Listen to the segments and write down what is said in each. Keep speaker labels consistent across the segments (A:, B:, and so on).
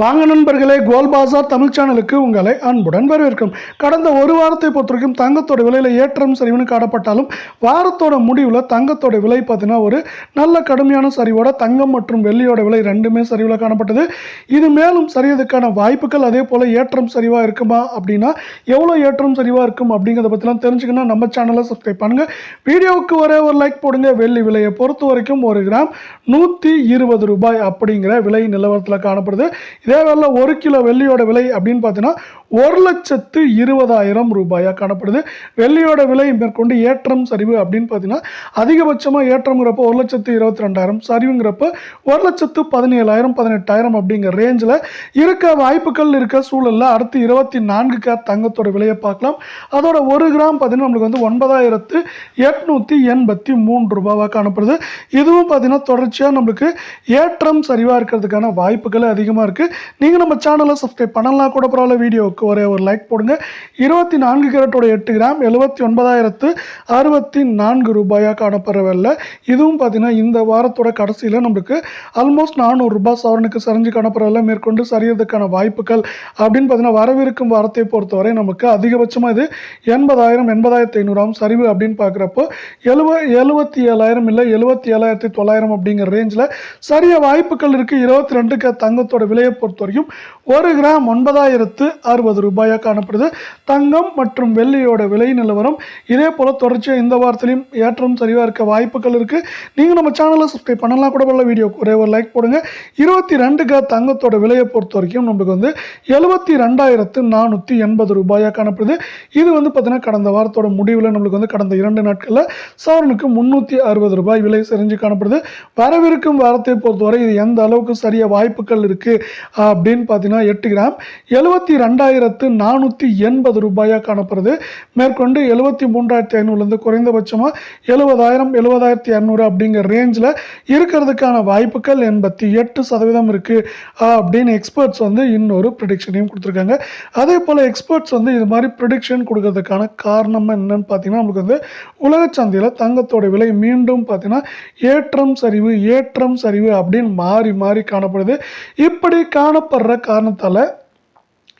A: வாங்க நண்பர்களே கோல்பாசா தமிழ் சேனலுக்கு உங்களை அன்புடன் வரவேற்கும். கடந்த ஒரு வாரத்தை பொறுத்தவரைக்கும் தங்கத்தோட விலையில் ஏற்றம் சரிவுன்னு காணப்பட்டாலும் வாரத்தோட முடிவில் தங்கத்தோட விலை பார்த்தீங்கன்னா ஒரு நல்ல கடுமையான சரிவோட தங்கம் மற்றும் வெள்ளியோட விலை ரெண்டுமே சரிவில் காணப்பட்டது. இது மேலும் சரியதுக்கான வாய்ப்புகள் அதே போல் ஏற்றம் சரிவாக இருக்குமா அப்படின்னா எவ்வளோ ஏற்றம் சரிவாக இருக்கும் அப்படிங்கிறத பற்றிலாம் தெரிஞ்சுக்கணும் நம்ம சேனலை சப்ஸ்கிரைப் பண்ணுங்கள் வீடியோவுக்கு ஒரே ஒரு லைக் போடுங்க. வெள்ளி விலையை பொறுத்த வரைக்கும் ஒரு கிராம் நூற்றி இருபது ரூபாய் அப்படிங்கிற விலை நிலவரத்தில் காணப்படுது. இதே ஒரு கிலோ வெள்ளியோட விலை அப்படின்னு பார்த்தீங்கன்னா ஒரு லட்சத்து இருபதாயிரம் ரூபாயாக காணப்படுது. வெள்ளியோட விலை மேற்கொண்டு ஏற்றம் சரிவு அப்படின்னு பார்த்தீங்கன்னா அதிகபட்சமாக ஏற்றம்ங்கிறப்போ ஒரு லட்சத்து இருபத்தி ரெண்டாயிரம் சரிவுங்கிறப்போ ஒரு லட்சத்து பதினேழாயிரம் பதினெட்டாயிரம் அப்படிங்கிற ரேஞ்சில் இருக்க வாய்ப்புகள் இருக்க சூழலில் அடுத்து இருபத்தி நான்கு கேர் தங்கத்தோட விலையை பார்க்கலாம். அதோட ஒரு கிராம் பார்த்தீங்கன்னா நம்மளுக்கு வந்து ஒன்பதாயிரத்து எட்நூற்றி எண்பத்தி மூன்று ரூபாவாக காணப்படுது. இதுவும் பார்த்தீங்கன்னா தொடர்ச்சியாக நம்மளுக்கு ஏற்றம் சரிவாக இருக்கிறதுக்கான வாய்ப்புகள் அதிகமாக இருக்குது நீங்கள் நம்ம சேனலை சப்ஸ்கிரைப் பண்ணலாம் கூட பரவாயில்ல வீடியோவுக்கு ஒரே ஒரு லைக் போடுங்க. இருபத்தி நான்கு கேரட்டோட எட்டு கிராம் எழுபத்தி ஒன்பதாயிரத்து அறுபத்தி நான்கு ரூபாயாக காணப்படுற வெள்ளை இதுவும் பார்த்தீங்கன்னா இந்த வாரத்தோட கடைசியில் நம்மளுக்கு ஆல்மோஸ்ட் நானூறு ரூபாய் சவரனுக்கு சரிஞ்சு காணப்படுற வெள்ளை மேற்கொண்டு சரியறதுக்கான வாய்ப்புகள் அப்படின்னு பார்த்தீங்கன்னா வரவிருக்கும் வாரத்தை பொறுத்தவரை நமக்கு அதிகபட்சமாக இது எண்பதாயிரம் எண்பதாயிரத்தி ஐநூறாம் சரிவு அப்படின்னு பார்க்குறப்போ எழுவ எழுபத்தி ஏழாயிரம் இல்லை எழுபத்தி ஏழாயிரத்தி தொள்ளாயிரம் அப்படிங்கிற ரேஞ்சில் சரிய வாய்ப்புகள் இருக்குது இருபத்தி ரெண்டுக்கு தங்கத்தோட விலையை பொறுத்த வரைக்கும் ஒரு கிராம் ஒன்பதாயிரத்து அறுபது ரூபாயாக காணப்படுது. தங்கம் மற்றும் வெள்ளியோட விலை நிலவரம் இதே போல் தொடர்ச்சியாக இந்த வாரத்திலையும் ஏற்றம் சரிவாக இருக்க வாய்ப்புகள் இருக்குது நீங்கள் நம்ம சேனலை சப்ஸ்கிரைப் பண்ணலாம். கூட உள்ள வீடியோ ஒரே ஒரு லைக் போடுங்க. இருபத்தி ரெண்டு கிராம் தங்கத்தோட விலையை பொறுத்த வரைக்கும் நம்மளுக்கு வந்து எழுபத்தி ரெண்டாயிரத்து நானூற்றி எண்பது ரூபாயாக காணப்படுது. இது வந்து பார்த்தீங்கன்னா கடந்த வாரத்தோட முடிவில் நம்மளுக்கு வந்து கடந்த இரண்டு நாட்களில் சவரனுக்கு முந்நூற்றி அறுபது ரூபாய் விலை செறிஞ்சு காணப்படுது. வரவிருக்கும் வாரத்தை பொறுத்தவரை இது எந்த அளவுக்கு சரிய வாய்ப்புகள் இருக்குது அப்படின்னு பார்த்தீங்கன்னா எட்டு கிராம். எழுபத்தி ரெண்டாயிரத்து நானூற்றி எண்பது ரூபாயாக காணப்படுது. மேற்கொண்டு எழுபத்தி மூன்றாயிரத்தி ஐநூறுலேருந்து குறைந்தபட்சமாக எழுபதாயிரம் எழுபதாயிரத்தி இரநூறு அப்படிங்கிற ரேஞ்சில் இருக்கிறதுக்கான வாய்ப்புகள் எண்பத்தி எட்டு சதவீதம் இருக்குது அப்படின்னு எக்ஸ்பர்ட்ஸ் வந்து இன்னொரு ப்ரிடிக்ஷனையும் கொடுத்துருக்காங்க. அதே போல் எக்ஸ்பர்ட்ஸ் வந்து இது மாதிரி ப்ரிடிக்ஷன் கொடுக்கறதுக்கான காரணம் என்னன்னு பார்த்தீங்கன்னா நமக்கு வந்து உலக சந்தையில் தங்கத்தோட விலை மீண்டும் பார்த்தீங்கன்னா ஏற்றம் சரிவு ஏற்றம் சரிவு அப்படின்னு மாறி மாறி காணப்படுது. இப்படி காணப்படுற காரணத்தால்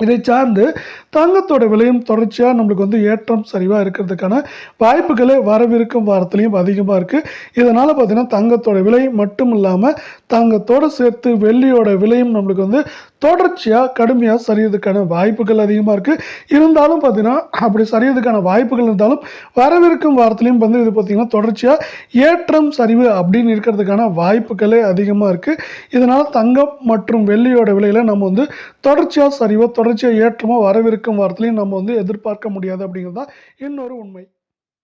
A: இதை சார்ந்து தங்கத்தோட விலையும் தொடர்ச்சியாக நம்மளுக்கு வந்து ஏற்றம் சரிவாக இருக்கிறதுக்கான வாய்ப்புகளே வரவிருக்கும் வாரத்துலேயும் அதிகமாக இருக்குது இதனால் பார்த்தீங்கன்னா தங்கத்தோட விலை மட்டும் இல்லாமல் தங்கத்தோடு சேர்த்து வெள்ளியோட விலையும் நம்மளுக்கு வந்து தொடர்ச்சியாக கடுமையாக சரியதுக்கான வாய்ப்புகள் அதிகமாக இருக்குது இருந்தாலும் பார்த்திங்கன்னா அப்படி சரியதுக்கான வாய்ப்புகள் இருந்தாலும் வரவிருக்கும் வாரத்துலேயும் வந்து இது பார்த்திங்கன்னா தொடர்ச்சியாக ஏற்றம் சரிவு அப்படின்னு இருக்கிறதுக்கான வாய்ப்புகளே அதிகமாக இருக்குது இதனால் தங்கம் மற்றும் வெள்ளியோட விலையில் நம்ம வந்து தொடர்ச்சியாக சரிவோ தொடர்ச்சியாக ஏற்றமோ வரவிருக்கும் வாரத்துலையும் நம்ம வந்து எதிர்பார்க்க முடியாது அப்படிங்கிறது தான் இன்னொரு உண்மை.